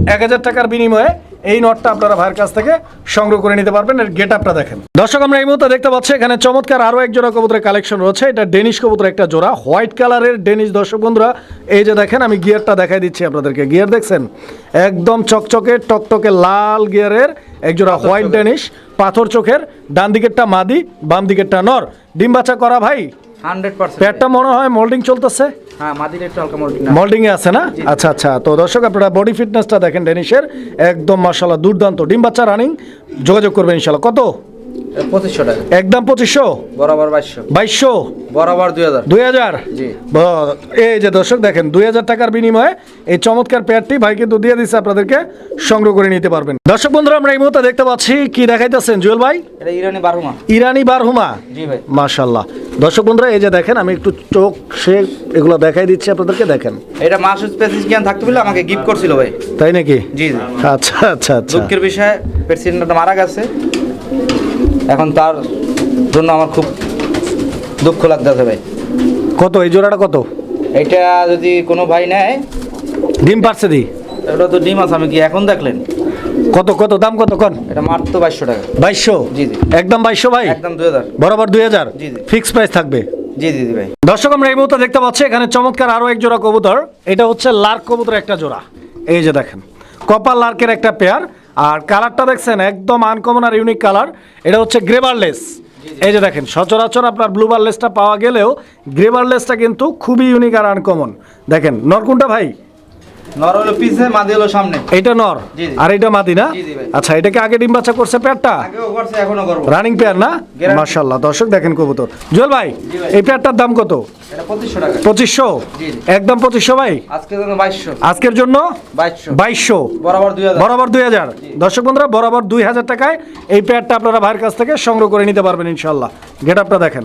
এক হাজার টাকার বিনিময়ে এই নটটা আপনারা ভাইয়ের কাছ থেকে সংগ্রহ করে নিতে পারবেন। এর গেট আপটা দেখেন। দর্শক আমরা এই মুহূর্তে দেখতে পাচ্ছি এখানে চমৎকার আরও এক জোড়া কবুতরের কালেকশন রয়েছে। এটা ডেনিশ কবুতর একটা জোড়া হোয়াইট কালারের ডেনিশ। দর্শক বন্ধুরা এই যে দেখেন আমি গিয়ারটা দেখাই দিচ্ছি আপনাদেরকে। গিয়ার দেখছেন? একদম চকচকে টকটকে লাল গিয়ারের এক জোড়া হোয়াইট ডেনিশ পাথর চোখের ডান দিকেরটা মাদি বাম দিকেরটা নর। ডিম বাচ্চা করা ভাই? প্যাটটা মনে হয় মোল্ডিং চলতেছে? হ্যাঁ মোল্ডিং এ আছে। না? আচ্ছা আচ্ছা। তো দর্শক আপনারা বডি ফিটনেসটা দেখেন ডেনিশের একদম মার্শাল্লাহ দুর্দান্ত। ডিম বাচ্চা রানিং যোগাযোগ করবেন ইনশাল্লাহ কত? পঁচিশশো টাকা। একদম পঁচিশশো? বরাবর বাইশশো। বাইশশো? বরাবর দুই হাজার। দুই হাজার? এই যে দর্শক দেখেন দুই হাজার টাকার বিনিময়ে এই চমৎকার পেয়ারটি ভাই কিন্তু দিয়ে দিচ্ছে আপনাদেরকে সংগ্রহ করে নিতে পারবেন। দর্শক বন্ধুরা আমরা এই মুহূর্তে দেখতে পাচ্ছি কি দেখাইতেছেন জুয়েল ভাই? এটা ইরানি বারহুমা। ইরানি বারহুমা? জি ভাই। মাশাল্লাহ দর্শক বন্ধুরা এই যে দেখেন আমি একটু চোখ সে এগুলো দেখাই দিচ্ছি আপনাদেরকে দেখেন। এটা মাসুদ স্পেসিস জ্ঞান থাকতে বলে আমাকে গিফট করছিল ভাই। তাই নাকি? জি আচ্ছা আচ্ছা আচ্ছা। দুঃখের বিষয় প্রেসিডেন্টটা মারা গেছে। এখন তার জন্য আমার খুব দুঃখ লাগতেছে ভাই। কত? এই জোড়াটা কত? এটা যদি কোনো ভাই নেয় ডিম পারছে দি? এটা তো ডিম আছে আমি কি এখন দেখলেন? কত কত? দাম কত? কন? এটা মাত্র বাইশশো টাকা। বাইশশো? জি, জি। একদম বাইশশো ভাই? একদম দুই হাজার। বরাবর দুই হাজার? জি, জি। ফিক্স প্রাইস থাকবে? জি জি ভাই। দর্শক আমরা এই মুহূর্তে দেখতে পাচ্ছি এখানে চমৎকার আরও এক জোড়া কবুতর। এটা হচ্ছে লার্ক কবুতর একটা জোড়া। এই যে দেখেন কপাল লার্কের একটা পেয়ার আর কালারটা দেখছেন একদম আনকমন আর ইউনিক কালার। এটা হচ্ছে গ্রেবারলেস এই যে দেখেন সচরাচর আপনার ব্লুবারলেসটা পাওয়া গেলেও গ্রেবারলেসটা কিন্তু খুবই ইউনিক আর আনকমন দেখেন নরকুনটা ভাই? নর হলো পিছে মাদি হলো সামনে। এইটা নর। আর এটা মাদি না। আচ্ছা এটাকে আগে ডিম বাচ্চা করছে পেয়ারটা আগেও করছে এখনও করব। রানিং পেয়ার না। মাশাল্লাহ দর্শক দেখেন কবুতর। জুয়েল ভাই এই পেয়ারটার দাম কত? এটা পঁচিশশো টাকা। পঁচিশশো? জি, জি। একদম পঁচিশশো ভাই? আজকে জন্য বাইশশো। আজকের জন্য? বাইশশো। বাইশশো। বরাবর দুই হাজার। বরাবর দুই হাজার। দর্শক বন্ধুরা বরাবর দুই হাজার টাকায় এই পেয়ারটা আপনারা ভাইয়ের কাছ থেকে সংগ্রহ করে নিতে পারবেন ইনশাল্লাহ গেট আপটা দেখেন।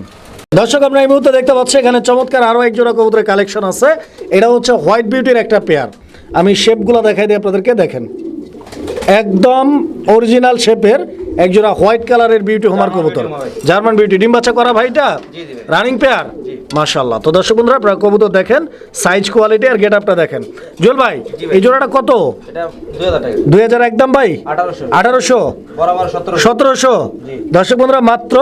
দর্শক আমরা এই মুহূর্তে দেখতে পাচ্ছি এখানে চমৎকার আরও এক জোড়া কবুতরের কালেকশন আছে। এটা হচ্ছে হোয়াইট বিউটির একটা পেয়ার। আমি শেপগুলো দেখাই দিই আপনাদেরকে দেখেন। একদম অরিজিনাল শেপের এক জোড়া হোয়াইট কালারের বিউটি হোমার কবুতর। জার্মান বিউটি ডিম বাচ্চা করা ভাইটা। Running pair. মাশাল্লাহ তো দর্শক বন্ধুরা আপনারা কবুতর দেখেন সাইজ কোয়ালিটি আর গেট আপটা দেখেন। জুয়েল ভাই এই জোড়াটা কত? দুই হাজার একদম ভাই? আঠারোশো। সতেরোশো। দর্শক বন্ধুরা মাত্র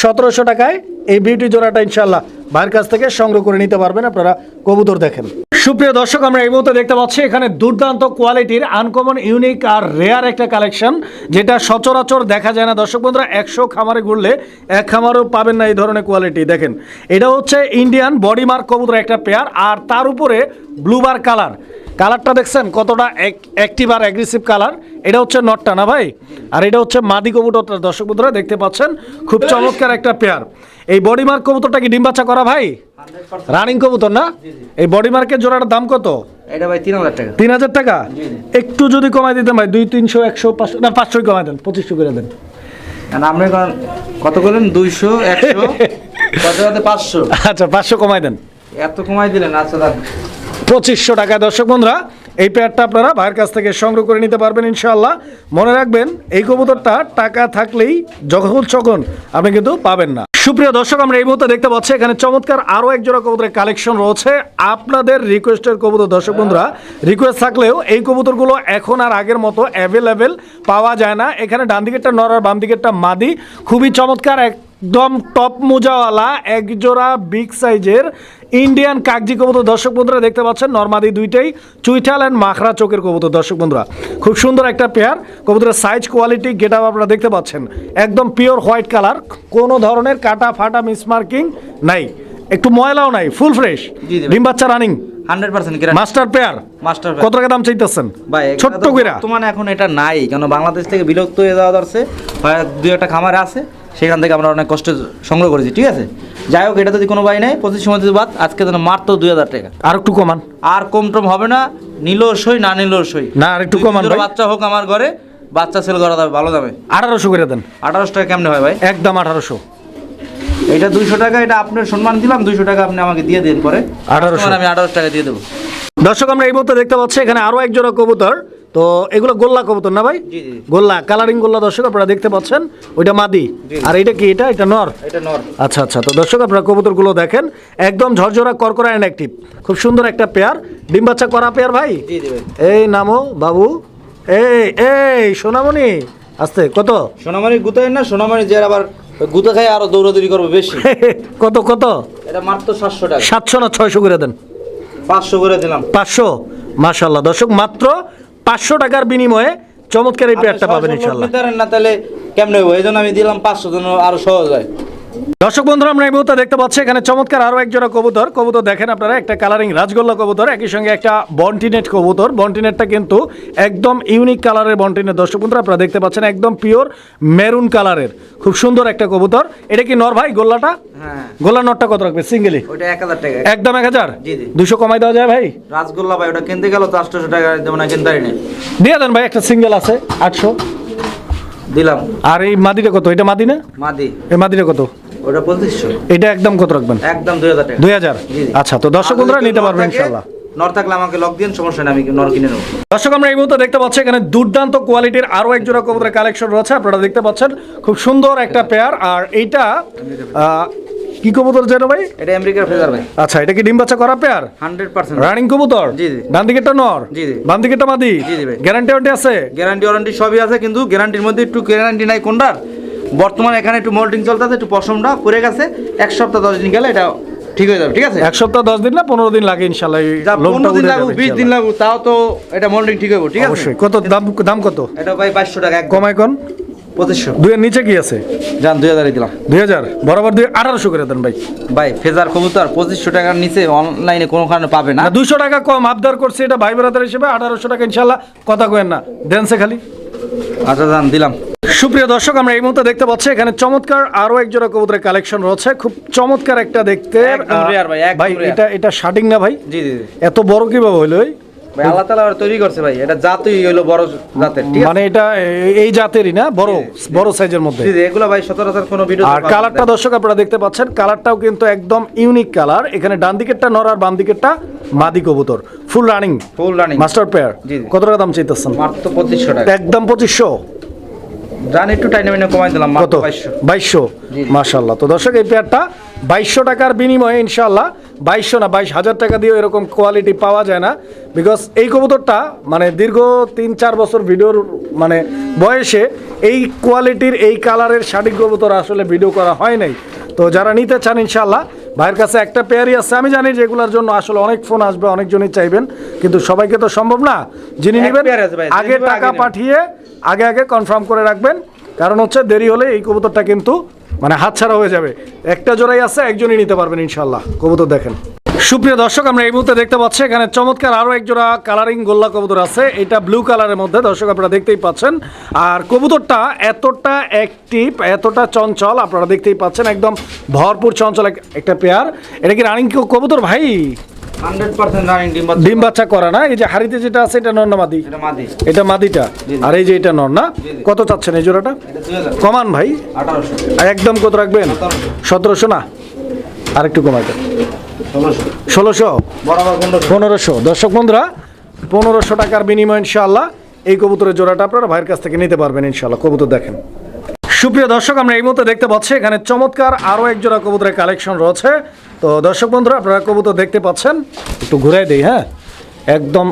সতেরোশো টাকায় এই বিউটি জোড়াটা ইনশাল্লাহ ভাইয়ের কাছ থেকে সংগ্রহ করে নিতে পারবেন। আপনারা কবুতর দেখেন। সুপ্রিয় দর্শক, আমরা এই মুহূর্তে দেখতে পাচ্ছি এখানে দুর্দান্ত কোয়ালিটির আনকমন ইউনিক আর রেয়ার একটা কালেকশন যেটা সচরাচর দেখা যায় না। দর্শক বন্ধুরা, একশো খামারে ঘুরলে এক খামারও পাবেন না এই ধরনের কোয়ালিটি দেখেন, এটা হচ্ছে ইন্ডিয়ান বডি মার্ক কবুতর একটা পেয়ার আর তার উপরে ব্লুবার কালার কালারটা দেখছেন কতটা অ্যাক্টিভ আর অ্যাগ্রেসিভ কালার এটা হচ্ছে নটটা না ভাই? আর এটা হচ্ছে মাদি কবুতরটা। দর্শক বন্ধুরা দেখতে পাচ্ছেন? খুব চমৎকার একটা পেয়ার এই বডি মার্ক কবুতরটা কি ডিম বাচ্চা করা ভাই? রানিং কবুতর না? এই বডি মার্কের জোড়াটার দাম কত? এটা ভাই তিন হাজার টাকা। তিন হাজার টাকা? একটু যদি কমাই দিতেন ভাই দুই তিনশো একশো পাঁচশো না পাঁচশোই কমাই দেন পঁচিশশো করে দেন। আপনি কত করলেন? দুইশো একশো? *laughs* পাঁচশো? আচ্ছা পাঁচশো কমাই দেন। এত কমাই দিলেন আচ্ছা পঁচিশশো টাকা দর্শক বন্ধুরা, এই পেয়ারটা আপনারা ভাইয়ের কাছ থেকে সংগ্রহ করে নিতে পারবেন ইনশাআল্লাহ। মনে রাখবেন, এই কবুতরটা টাকা থাকলেই যখন যখন আপনি কিন্তু পাবেন না। সুপ্রিয় দর্শক, আমরা এই মুহূর্তে দেখতে পাচ্ছি, এখানে চমৎকার আরও একজোড়া কবুতরের কালেকশন রয়েছে। আপনাদের রিকোয়েস্টের কবুতর, দর্শক বন্ধুরা রিকোয়েস্ট থাকলেও এই কবুতরগুলো এখন আর আগের মতো অ্যাভেলেবেল পাওয়া যায় না। এখানে ডান দিকেরটা নর আর বাম দিকেরটা মাদি। খুবই চমৎকার একদম টপ মোজাওয়ালা এক জোড়া বিগ সাইজের ইন্ডিয়ান কাগজি কবুতর। দর্শক বন্ধুরা দেখতে পাচ্ছেন নর্মাদি দুইটাই চুইঠাল অ্যান্ড মাখরা চোখের কবুতর। দর্শক বন্ধুরা খুব সুন্দর একটা পেয়ার কবুতরের সাইজ কোয়ালিটি গেট আপ আপনারা দেখতে পাচ্ছেন। একদম পিওর হোয়াইট কালার কোনো ধরনের কাটা ফাটা মিসমার্কিং নাই। একটু ময়লাও নাই ফুল ফ্রেশ ডিম বাচ্চা running hundred percent master pair master কত টাকা দাম চাইতেছেন? ভাই ছোট্ট তো কইরা। বর্তমানে এখন এটা নাই কেন বাংলাদেশ থেকে বিলুপ্ত হয়ে যাওয়া হয় দুই একটা খামারে আছে। সেখান থেকে আমরা অনেক কষ্ট সংগ্রহ করেছি ঠিক আছে? যাই হোক এটা যদি কোনো ভাই নেই পঁচিশ সময় বাদ আজকে যেন মাত্র দুই হাজার টাকা। আর একটু কমান। আর কম টম হবে না নিলেও সই না নিলেও সই। না, আর একটু কমান বাচ্চা হোক আমার ঘরে বাচ্চা সেল করা যাবে ভালো যাবে। আঠারোশো করে দেন। আঠারোশো টাকা কেমনে হয় ভাই? একদম আঠারোশো। এটা দুইশো টাকা এটা আপনার সম্মান দিলাম দুইশো টাকা আপনি আমাকে দিয়ে দিন পরে। 1800 তোমার আমি আঠারোশো টাকা দিয়ে দেবো। দর্শক আমরা এই মুহূর্তে দেখতে পাচ্ছি এখানে আরও এক জোড়া কবুতর। তো এগুলো গোল্লা কবুতর না ভাই। গোল্লা কালারিং গোল্লা দর্শক আপনারা দেখতে পাচ্ছেন ওইটা মাদি। আর এটা কি? এটা এটা নর? এটা নর। আচ্ছা আচ্ছা তো দর্শক আপনারা কবুতরগুলো দেখেন একদম ঝরঝরা করকরা অ্যান্ড অ্যাক্টিভ খুব সুন্দর একটা পেয়ার ডিম বাচ্চা করা পেয়ার ভাই? এই নামো বাবু। এই এই সোনামণি। আস্তে কত? সোনামারি গুতাই না সোনামারি যে আবার গুতা খাই আরও দৌড়াদৌড়ি করবে বেশি। *laughs* কত কত? এটা মাত্র সাতশো টাকা। সাতশো না ছয়শো করে দেন? পাঁচশো করে দিলাম। পাঁচশো? মাশাল্লাহ দর্শক মাত্র পাঁচশো টাকার বিনিময়ে চমৎকার এই পেয়ারটা পাবেন ইনশাল্লাহ না তাহলে কেমনে হব এই জন্য আমি দিলাম পাঁচশো জন্য আরও সহজ হয়। দর্শক বন্ধুরা আমরা এই মুহূর্তে দেখতে পাচ্ছি এখানে চমৎকার আরও এক জোড়া কবুতর। কবুতর দেখেন আপনারা একটা কালারিং রাজগোল্লা কবুতর একই সঙ্গে একটা বন্টিনেট কবুতর। বন্টিনেটটা কিন্তু একদম ইউনিক কালারের বন্টিনেট দর্শক বন্ধুরা আপনারা দেখতে পাচ্ছেন একদম পিওর মেরুন কালারের খুব সুন্দর একটা কবুতর। এটা কি নর ভাই গোল্লাটা? হ্যাঁ। গোল্লা নটটা কত রাখবে? সিঙ্গেলি ওইটা এক হাজার টাকা। একদম এক হাজার। দুশো কমাই দেওয়া যায় ভাই? রাসগোল্লা ভাই ওটা কিনতে গেল তো আটশোশো টাকা যেমন কিনতে পারি না দিয়ে দেন ভাই একটা সিঙ্গেল আছে আটশো। দিলাম। আর এই মাদিটা কত? এটা মাদি না? মাদি। এই মাদিটা কত? ওটা পঁচিশশো এটা একদম কত রাখবেন? একদম দুই হাজার টাকা। দুই হাজার? জি, জি। আচ্ছা তো দর্শক বন্ধুরা নিতে পারবেন থাকে, ইনশাল্লাহ। নর থাকলে আমাকে লক দিন সমস্যা নেই আমি নর কিনে নেব। দর্শক আমরা এই মুহূর্তে দেখতে পাচ্ছি এখানে দুর্দান্ত কোয়ালিটির আরও এক জোড়া কবুতরের কালেকশন রয়েছে। আপনারা দেখতে পাচ্ছেন খুব সুন্দর একটা পেয়ার আর এইটা আহ, কি কবুতর যেন ভাই? এটা আমেরিকার ফেজার ভাই। আচ্ছা এটা কি ডিম বাচ্চা করা পেয়ার রানিং কবুতর? জি, জি। ডান দিকেরটা নর? জি, জি। বাম দিকেরটা মাদি? জি, জি ভাই। গ্যারান্টি ওয়ারেন্টি আছে? গ্যারান্টি ওয়ারেন্টি সবই আছে কিন্তু গ্যারান্টির মধ্যে একটু গ্যারান্টি নাই কোনটার? বর্তমানে এখানে একটু মোল্ডিং চলতেছে একটু পশমটা পড়ে গেছে। এক সপ্তাহ দশ দিন গেলে এটা ঠিক হয়ে যাবে ঠিক আছে? এক সপ্তাহ দশ দিন না পনেরো দিন লাগে ইনশাল্লাহ পনেরো দিন লাগুক বিশ দিন। লাগুক তাও তো এটা মোল্ডিং ঠিক হবে ঠিক আছে? অবশ্যই। কত দাম দাম কত? এটা ভাই বাইশশো টাকা কমাই কোন? পঁচিশশো। দুইয়ের নিচে কি আছে? যান দুই হাজারই দিলাম। দুই হাজার? বরাবর দুই আঠারোশো করে দেন ভাই। ভাই ফেজার কবুতর পঁচিশশো টাকার নিচে অনলাইনে কোনো কারণে পাবে না। দুশো টাকা কম আবদার করছে এটা ভাই হিসেবে আঠারোশো টাকা ইনশাল্লাহ কথা কেন না। দেন খালি। আচ্ছা দিলাম। সুপ্রিয় দর্শক আমরা এই মুহূর্তে দেখতে পাচ্ছি এখানে চমৎকার আরও একজোড়া কবুতরের কালেকশন রয়েছে। খুব চমৎকার একটা দেখতে। ভাই। এটা এটা শার্টিং না ভাই? জি জি এত বড় কীভাবে হইল? ভাই আল্লাহ আবার তৈরি করছে ভাই এটা জাতই হইল বড় জাতের ঠিক আছে? মানে এটা এই জাতেরই না বড় বড় সাইজের মধ্যে। জি এগুলো ভাই সচরাচর কোনো ভিডিও আর কালারটা দর্শক আপনারা দেখতে পাচ্ছেন কালারটাও কিন্তু একদম ইউনিক কালার এখানে ডান দিকেরটা নর আর বাম দিকেরটা মাদি কবুতর। Full running full running master pair. কত টাকা দাম চাইতেছেন? মাত্র পঁচিশশো টাকা। একদম পঁচিশশো। জান একটু টাইনে মিনে কমাই দিলাম মাত্র বাইশশো। বাইশশো। জি। মাশাল্লাহ তো দর্শক এই পেয়ারটা বাইশশো টাকার বিনিময়ে ইনশাল্লাহ বাইশশো না বাইশ হাজার টাকা দিয়েও এরকম কোয়ালিটি পাওয়া যায় না। বিকজ এই কবুতরটা মানে দীর্ঘ তিন চার বছর ভিডিওর মানে বয়সে এই কোয়ালিটির এই কালারের শাড়ি কবুতর আসলে ভিডিও করা হয় নাই। তো যারা নিতে চান ইনশাল্লাহ ভাইয়ের কাছে একটা পেয়ারই আছে। আমি জানি যে এগুলোর জন্য আসলে অনেক ফোন আসবে অনেকজনই চাইবেন কিন্তু সবাইকে তো সম্ভব না। যিনি নেবেন আগে টাকা পাঠিয়ে আগে আগে কনফার্ম করে রাখবেন। কারণ হচ্ছে দেরি হলে এই কবুতরটা কিন্তু মানে হাতছাড়া হয়ে যাবে। একটা জোড়াই আছে, একজনই নিতে পারবেন ইনশাল্লাহ কবুতর দেখেন। সুপ্রিয় দর্শক, আমরা এই মুহূর্তে দেখতে পাচ্ছি, এখানে চমৎকার আরও এক জোড়া কালারিং গোল্লা কবুতর আছে। এটা ব্লু কালারের মধ্যে, দর্শক আপনারা দেখতেই পাচ্ছেন। আর কবুতরটা এতটা অ্যাক্টিভ এতটা চঞ্চল, আপনারা দেখতেই পাচ্ছেন, একদম ভরপুর চঞ্চল একটা পেয়ার এটা কি রানিং কবুতর ভাই? ডিম বাচ্চা। করা না? এই যে হাড়িতে যেটা আছে এটা মাদি? এটা মাদিটা। আর এই যে এটা নর না। কত চাচ্ছেন এই জোড়াটা? কমান ভাই। একদম কত রাখবেন? সতেরোশো। না? আর একটু দেন। ষোলোশো। পনেরোশো। পনেরোশো। দর্শক বন্ধুরা পনেরোশো টাকার বিনিময় ইনশাআল্লাহ এই কবুতরের জোড়াটা আপনারা ভাইয়ের কাছ থেকে নিতে পারবেন ইনশাআল্লাহ। কবুতর দেখেন। সুপ্রিয় দর্শক আমরা এই মুহূর্তে দেখতে পাচ্ছি এখানে চমৎকার আরও একজোড়া কবুতরের কালেকশন রয়েছে। তো দর্শক বন্ধুরা আপনারা কবুতর দেখতে পাচ্ছেন একটু ঘুরাই দিই হ্যাঁ? একদম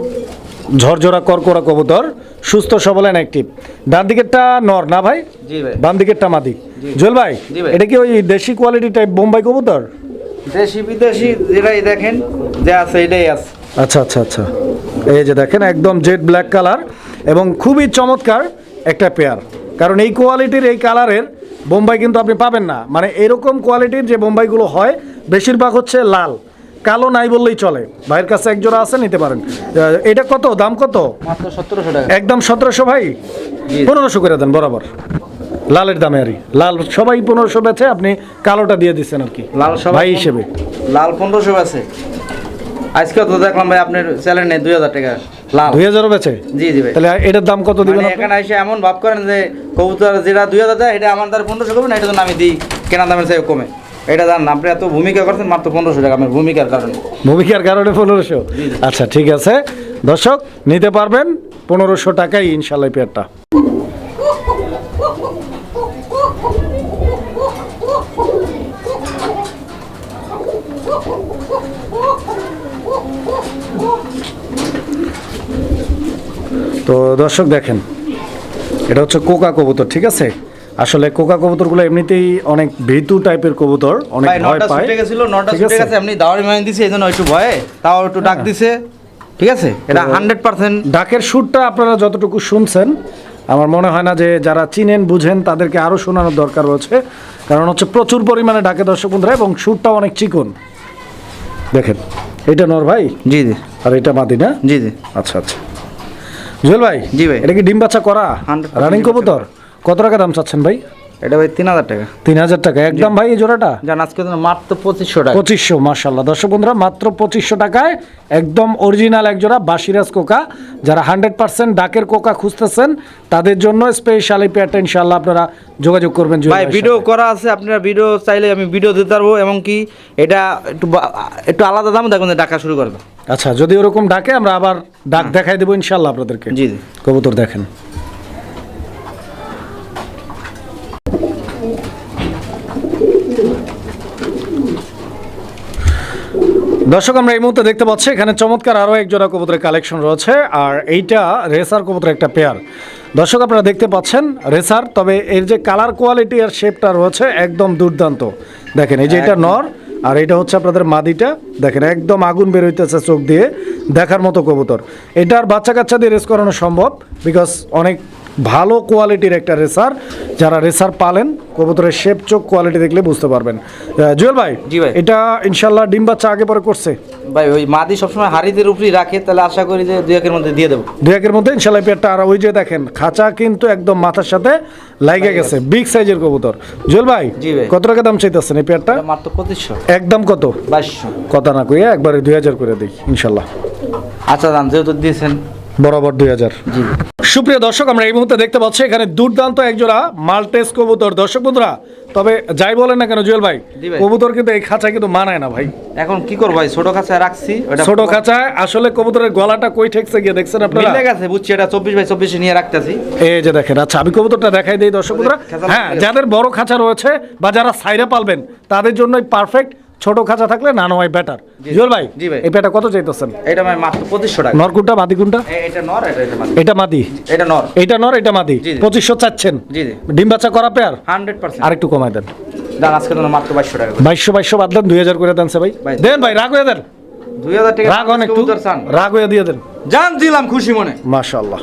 ঝরঝরা করকরা কবুতর সুস্থ সবল অ্যান্ড অ্যাক্টিভ ডান দিকেরটা নর না ভাই? জি ভাই। বাম দিকেরটা মাদি। জুয়েল ভাই। এটা কি ওই দেশি কোয়ালিটি টাইপ বোম্বাই কবুতর? দেশি বিদেশি যেটাই দেখেন যে আছে এটাই আছে। আচ্ছা আচ্ছা আচ্ছা। এই যে দেখেন একদম জেড ব্ল্যাক কালার এবং খুবই চমৎকার একটা পেয়ার কারণ এই কোয়ালিটির এই কালারের বোম্বাই কিন্তু আপনি পাবেন না। মানে এরকম কোয়ালিটির যে বোম্বাইগুলো হয় বেশিরভাগ হচ্ছে লাল। কালো নাই বললেই চলে। ভাইয়ের কাছে এক জোড়া আছে নিতে পারেন। এটা কত? দাম কত? সতেরোশো টাকা। একদম সতেরোশো ভাই? পনেরোশো করে দেন বরাবর। লালের দামে আরই লাল সবাই পনেরোশো বেচে আপনি কালোটা দিয়ে দিচ্ছেন আর কি। লাল সবাই ভাই হিসেবে। লাল পনেরোশো আছে আজকে তো দেখলাম ভাই আপনার স্যালারি নেই দুই হাজার টাকা। লাল। দুই হাজারও বেচে? জি জি ভাই। তাহলে এটার দাম কত দিবেন মানে এখানে এসে এমন ভাব করেন যে কবুতর যেটা দুই হাজার দেয় এটা আমার দ্বারা পনেরোশো করবেন এটা জন্য আমি দিই কেনা দামের চাই কমে। এটা জান আপনি এত ভূমিকা করছেন মাত্র পনেরোশো টাকা আমার ভূমিকার কারণে। ভূমিকার কারণে পনেরোশো? আচ্ছা ঠিক আছে। দর্শক নিতে পারবেন পনেরোশো টাকাই ইনশাল্লাহ পেয়ারটা। তো দর্শক দেখেন এটা হচ্ছে কোকা কবুতর ঠিক আছে? আসলে কোকা কবুতরগুলো এমনিতেই অনেক ভীতু টাইপের কবুতর অনেক ভয় পায় ছুটে গেছিল নটা ছুটে গেছে আপনি দাওয়ারি মানে দিছে এই জন্য একটু ভয়ে তাও একটু ডাক দিছে ঠিক আছে? এটা হান্ড্রেড পার্সেন্ট ডাকের সুরটা আপনারা যতটুকু শুনছেন আমার মনে হয় না যে যারা চিনেন বুঝেন তাদেরকে আরও শোনানোর দরকার রয়েছে কারণ হচ্ছে প্রচুর পরিমাণে ডাকে দর্শক বন্ধুরা এবং সুরটাও অনেক চিকন। দেখেন এটা নর ভাই? জি জি। আর এটা মাদি না? জি জি। আচ্ছা আচ্ছা। জুয়েল ভাই জি ভাই। এটা কি ডিম বাচ্চা করা? রানিং কবুতর? কত টাকা দাম চাচ্ছেন ভাই? এটা ভাই তিন হাজার টাকা। তিন হাজার টাকা। একদম ভাই এই জোড়াটা? জান আজকে মাত্র পঁচিশশো টাকা। পঁচিশশো মার্শাল্লাহ দর্শক বন্ধুরা মাত্র পঁচিশশো টাকায় একদম অরিজিনাল একজোড়া বাসিরাজ কোকা। যারা হান্ড্রেড পার্সেন্ট ডাকের কোকা খুঁজতেছেন তাদের জন্য স্পেশাল এই পেয়ারটা ইনশাল্লাহ আপনারা যোগাযোগ করবেন ভাই ভিডিও করা আছে আপনারা ভিডিও চাইলে আমি ভিডিও দিতে পারব এবং কি এটা একটু একটু আলাদা দাম দেখুন ডাকা শুরু করবে। আচ্ছা যদি ওরকম ডাকে আমরা আবার ডাক দেখাই দেবো ইনশাল্লাহ আপনাদেরকে। জি। কবুতর দেখেন। দর্শক আমরা এই মুহূর্তে দেখতে পাচ্ছি এখানে চমৎকার আরও এক জোড়া কবুতরের কালেকশন রয়েছে আর এইটা রেসার কবুতরের একটা পেয়ার দর্শক আপনারা দেখতে পাচ্ছেন রেসার তবে এর যে কালার কোয়ালিটি আর শেপটা রয়েছে একদম দুর্দান্ত। দেখেন এই যে এটা নর আর এটা হচ্ছে আপনাদের মাদিটা। দেখেন একদম আগুন বের হইতেছে চোখ দিয়ে দেখার মতো কবুতর। এটার বাচ্চা কাচ্চা দিয়ে রেস করানো সম্ভব বিকজ অনেক ভালো কোয়ালিটির একটা রেসার যারা রেসার পালেন কবুতরের শেপ চোখ কোয়ালিটি দেখলে বুঝতে পারবেন। জুয়েল ভাই জি ভাই। এটা ইনশাল্লাহ ডিম বাচ্চা আগে পরে করছে? ভাই ওই মাদি সবসময় হাড়িদের উপরেই রাখে তাহলে আশা করি যে দুই একের মধ্যে দিয়ে দেবো। দু একের মধ্যে ইনশাল্লাহ পেয়ারটা আর ওই যে দেখেন খাঁচা কিন্তু একদম মাথার সাথে লাগে গেছে বিগ সাইজের কবুতর। জুয়েল ভাই জি ভাই। কত টাকা দাম চাইতেছেন এই পেয়ারটা? মাত্র পঁচিশশো। একদম কত? বাইশশো। কথা না কইয়া একবারে দুই হাজার করে দিই ইনশাল্লাহ আচ্ছা দাম যেহেতু দিয়েছেন বরাবর দুই হাজার। সুপ্রিয় দর্শক আমরা এই মুহূর্তে দেখতে পাচ্ছি এখানে দুর্দান্ত একজোড়া মাল্টেস কবুতর। দর্শক বন্ধুরা তবে যাই বলেন না কেন জুয়েল ভাই কবুতর কিন্তু এই খাঁচা কিন্তু মানায় না ভাই। এখন কি করব ভাই? ছোট কাছে রাখছি ছোট খাঁচায় আসলে কবুতরের গলাটা কই ঠেকছে গিয়ে দেখছেন আপনারা? মিলে গেছে বুঝছি এটা চব্বিশ বাই চব্বিশে নিয়ে রাখতেছি। এই যে দেখেন আচ্ছা আমি কবুতরটা দেখাই দিই দর্শক বন্ধুরা। হ্যাঁ যাদের বড় খাঁচা রয়েছে বা যারা সাইরে পালবেন তাদের জন্যই পারফেক্ট ছোট খাঁচা থাকলে না নয় বেটার। জুয়েল ভাই জি ভাই। এই পেটা কত চাইতেছেন? এটা ভাই মাত্র পঁচিশশো টাকা। নরকুনটা মাদি কোনটা? এটা নর এটা এটা মাদি। এটা মাদি। এটা নর। এটা নর এটা মাদি। জি, জি। পঁচিশশো চাচ্ছেন। জি জি। ডিম বাচ্চা করা পেয়ার হান্ড্রেড পার্সেন্ট। আর একটু কমাই দেন। দাম আজকে তো মাত্র বাইশশো টাকা করে। বাইশশো বাইশশো বাদ দেন দুই হাজার করে দেন সে ভাই। ভাই। দেন ভাই রাগ হয়ে দেন। দুই হাজার টাকা রাগ একটু। রাগ হয়ে দিয়ে দেন। জান দিলাম খুশি মনে। মাশাল্লাহ